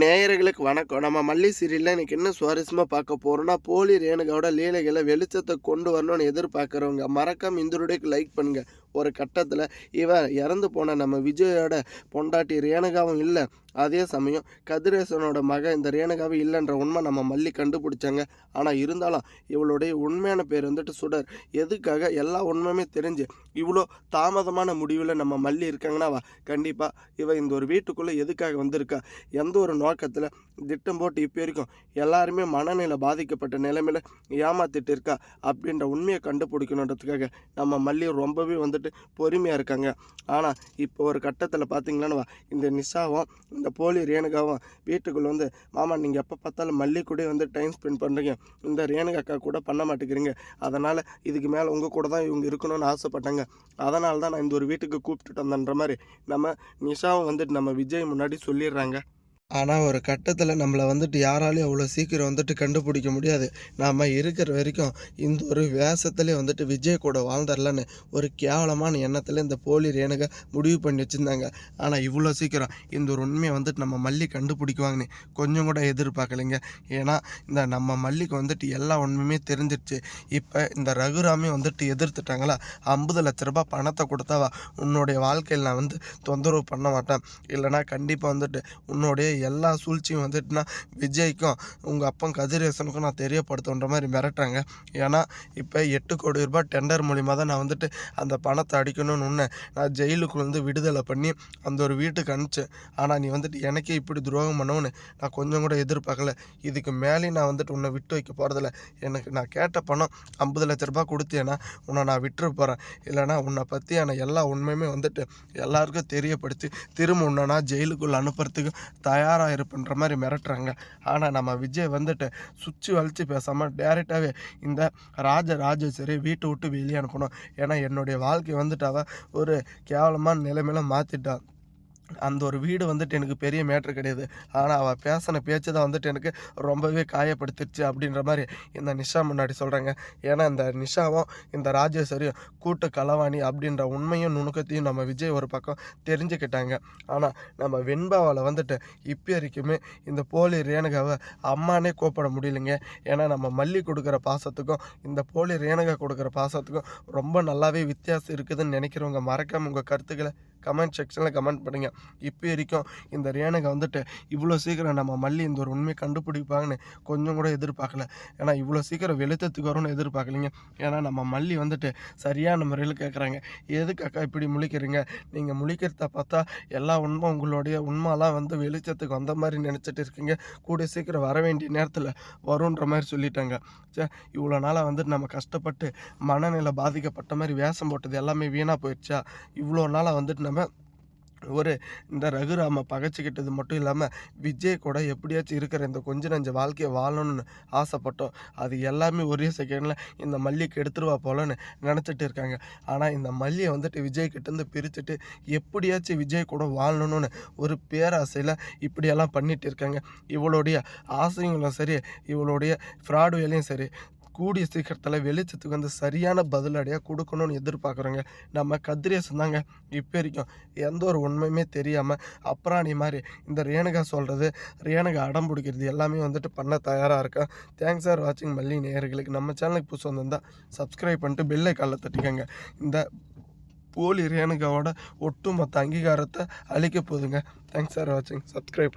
நேயர்களுக்கு வணக்கம். நம்ம மல்லி சீரியலில் இன்றைக்கி என்ன சுவாரஸ்யமாக பார்க்க போகிறோம்னா போலி ரேணுகாவோட லீலைகளை வெளிச்சத்தை கொண்டு வரணும்னு எதிர்பார்க்குறவங்க. மறக்காம இந்த லைக் பண்ணுங்கள் ஒரு கட்டத்தில் இவன் இறந்து போன நம்ம விஜயோட பொண்டாட்டி ரேணுகாவும் இல்லை. அதே சமயம் கதிரேசனோட மகன் இந்த ரேணுகாவும் இல்லைன்ற உண்மை நம்ம மல்லி கண்டுபிடிச்சாங்க. ஆனால் இருந்தாலும் இவளுடைய உண்மையான பேர் வந்துட்டு சுடர். எதுக்காக? எல்லா உண்மையுமே தெரிஞ்சு இவ்வளோ தாமதமான முடிவில் நம்ம மல்லி இருக்காங்கன்னா வா கண்டிப்பாக இவன் இந்த ஒரு வீட்டுக்குள்ளே எதுக்காக வந்திருக்கா? எந்த ஒரு நோ நோக்கத்தில் திட்டம் போட்டு இப்போ வரைக்கும் எல்லாருமே மனநிலை பாதிக்கப்பட்ட நிலைமையில் ஏமாத்திட்டு இருக்கா அப்படின்ற உண்மையை கண்டுபிடிக்கணுன்றதுக்காக நம்ம மல்லி ரொம்பவே வந்துட்டு பொறுமையாக இருக்காங்க. ஆனால் இப்போ ஒரு கட்டத்தில் பார்த்தீங்கன்னா இந்த நிஷாவும் இந்த போலி ரேணுகாவும் வீட்டுக்குள்ளே வந்து மாமா நீங்கள் எப்போ பார்த்தாலும் மல்லி கூட வந்து டைம் ஸ்பெண்ட் பண்ணுறீங்க இந்த ரேணுகா அக்கா கூட பண்ண மாட்டேங்கிறீங்க. அதனால் இதுக்கு மேலே உங்கள் கூட தான் இவங்க இருக்கணும்னு ஆசைப்பட்டாங்க. அதனால தான் நான் இந்த ஒரு வீட்டுக்கு கூப்பிட்டுட்டு வந்தேன்ற மாதிரி நம்ம நிஷாவும் வந்துட்டு நம்ம விஜய் முன்னாடி சொல்லிடுறாங்க. ஆனால் ஒரு கட்டத்தில் நம்மளை வந்துட்டு யாராலையும் அவ்வளோ சீக்கிரம் வந்துட்டு கண்டுபிடிக்க முடியாது. நாம் இருக்கிற வரைக்கும் இந்த ஒரு வேஷத்துலேயே வந்துட்டு விஜய் கூட வாழ்ந்துடலான்னு ஒரு கேவலமான எண்ணத்தில் இந்த போலி ரேணுக முடிவு பண்ணி வச்சுருந்தாங்க. ஆனால் இவ்வளோ சீக்கிரம் இந்த ஒரு உண்மையை வந்துட்டு நம்ம மல்லி கண்டுபிடிக்குவாங்கன்னு கொஞ்சம் கூட எதிர்பார்க்கலைங்க. ஏன்னா இந்த நம்ம மல்லிக்கு வந்துட்டு எல்லா உண்மையுமே தெரிஞ்சிருச்சு. இப்போ இந்த ரகுராமே வந்துட்டு எதிர்த்துட்டாங்களா? ஐம்பது லட்ச ரூபாய் பணத்தை கொடுத்தாவா? உன்னுடைய வாழ்க்கையில் நான் வந்து தொந்தரவு பண்ண மாட்டேன். இல்லைனா கண்டிப்பாக வந்துட்டு உன்னுடைய எல்லா சூழ்ச்சியும் வந்துட்டுனா விஜய்க்கும் உங்கள் அப்பன் கதிரேசனுக்கும் நான் தெரியப்படுத்துன்ற மாதிரி மிரட்டுறாங்க. ஏன்னா இப்போ எட்டு கோடி ரூபாய் டெண்டர் மூலிமா தான் நான் வந்துட்டு அந்த பணத்தை அடிக்கணும்னு ஒன்று நான் ஜெயிலுக்குள்ளேருந்து விடுதலை பண்ணி அந்த ஒரு வீட்டுக்கு அனுப்பிச்சேன். ஆனால் நீ வந்துட்டு எனக்கே இப்படி துரோகம் பண்ணவுன்னு நான் கொஞ்சம் கூட எதிர்பார்க்கல. இதுக்கு மேலேயும் நான் வந்துட்டு உன்னை விட்டு வைக்க போகிறதில்ல எனக்கு நான் கேட்ட பணம் ஐம்பது லட்ச ரூபாய் கொடுத்தேன்னா உன்னை நான் விட்டுற போகிறேன் இல்லைனா உன்னை பற்றியான எல்லா உண்மையுமே வந்துட்டு எல்லாருக்கும் தெரியப்படுத்தி திரும்ப உன்னை நான் ஜெயிலுக்குள்ளே அனுப்புறதுக்கு தயாராக இருப்புன்ற மாதிரி மிரட்டுறாங்க. ஆனால் நம்ம விஜய் வந்துட்டு சுற்றி வலித்து பேசாமல் டேரெக்டாகவே இந்த ராஜ ராஜேஸ்வரி வீட்டை விட்டு வெளியே அனுப்பணும். ஏன்னா என்னுடைய வாழ்க்கை வந்துட்டு அவள் ஒரு கேவலமான நிலைமையில மாற்றிட்டான் அந்த ஒரு வீடு வந்துட்டு எனக்கு பெரிய மேட்ரு கிடையாது. ஆனால் அவள் பேசின பேச்சு தான் வந்துட்டு எனக்கு ரொம்பவே காயப்படுத்திடுச்சு அப்படின்ற மாதிரி இந்த நிஷா முன்னாடி சொல்கிறாங்க ஏன்னா இந்த நிஷாவும் இந்த ராஜேஸ்வரியும் கூட்டு களவாணி அப்படின்ற உண்மையும் நுணுக்கத்தையும் நம்ம விஜய் ஒரு பக்கம் தெரிஞ்சுக்கிட்டாங்க. ஆனால் நம்ம வெண்பாவால் வந்துட்டு இப்போ வரைக்குமே இந்த போலி ரேணுகாவை அம்மானே கூப்பிட முடியலைங்க. ஏன்னா நம்ம மல்லி கொடுக்குற பாசத்துக்கும் இந்த போலி ரேணுகா கொடுக்குற பாசத்துக்கும் ரொம்ப நல்லாவே வித்தியாசம் இருக்குதுன்னு நினைக்கிறவங்க மறக்காம உங்கள் கருத்துக்களை கமெண்ட் செக்ஷனில் கமெண்ட் பண்ணுங்க. இப்போ வரைக்கும் இந்த ரேணுகா வந்துட்டு இவ்வளோ சீக்கிரம் நம்ம மல்லி இந்த ஒரு உண்மையை கண்டுபிடிப்பாங்கன்னு கொஞ்சம் கூட எதிர்பார்க்கல. ஏன்னா இவ்வளோ சீக்கிரம் வெளுத்தத்துக்கு வரும்னு எதிர்பார்க்கலைங்க. ஏன்னா நம்ம மல்லி வந்துட்டு சரியான முறையில் கேட்குறாங்க எதுக்கு அக்கா இப்படி முழிக்கிறீங்க? நீங்கள் முழிக்கிறத பார்த்தா எல்லா உண்மை உங்களுடைய உண்மைலாம் வந்து வெளிச்சத்துக்கு வந்த மாதிரி நினச்சிட்டு இருக்கீங்க. கூட சீக்கிரம் வர வேண்டிய நேரத்தில் வருன்ற மாதிரி சொல்லிட்டாங்க. சே இவ்வளோ நாளாக வந்துட்டு நம்ம கஷ்டப்பட்டு மனநிலை பாதிக்கப்பட்ட மாதிரி வேஷம் போட்டது எல்லாமே வீணாக போயிடுச்சா? இவ்வளோ நாளாக வந்துட்டு நம்ம ஒரு இந்த ரகுராம பகைச்சிக்கிட்டது மட்டும் இல்லாமல் விஜய் கூட எப்படியாச்சும் இருக்கிற இந்த கொஞ்ச நஞ்ச வாழ்க்கையை வாழணும்னு ஆசைப்பட்டோம். அது எல்லாமே ஒரே செகண்டில் இந்த மல்லிக்கு எடுத்துருவா போலன்னு நினச்சிட்டு இருக்காங்க. ஆனால் இந்த மல்லியை வந்துட்டு விஜய் கிட்டேருந்து பிரிச்சுட்டு எப்படியாச்சும் விஜய் கூட வாழணும்னு ஒரு பேராசையில் இப்படியெல்லாம் பண்ணிகிட்டு இருக்காங்க. இவளுடைய ஆசைங்களும் சரி இவளுடைய ஃப்ராட் வேலையும் சரி கூடிய சீக்கிரத்தில் வெளிச்சத்துக்கு வந்து சரியான பதிலடியாக கொடுக்கணும்னு எதிர்பார்க்குறோங்க நம்ம கதிரேசன் தாங்க இப்போ வரைக்கும் எந்த ஒரு உண்மையுமே தெரியாமல் அப்புறாணி மாதிரி இந்த ரேணுகா சொல்கிறது ரேணுகா அடம் பிடிக்கிறது எல்லாமே வந்துட்டு பண்ண தயாராக இருக்கேன் தேங்க்ஸ் ஃபார் வாட்சிங் மல்லி நேயர்களுக்கு. நம்ம சேனலுக்கு புதுசு வந்திருந்தால் சப்ஸ்கிரைப் பண்ணிட்டு பெல்லை காலில் தட்டிக்கோங்க. இந்த போலி ரேணுகாவோட ஒட்டுமொத்த அங்கீகாரத்தை அழிக்க போகுதுங்க தேங்க்ஸ் ஃபார் வாட்சிங் சப்ஸ்கிரைப்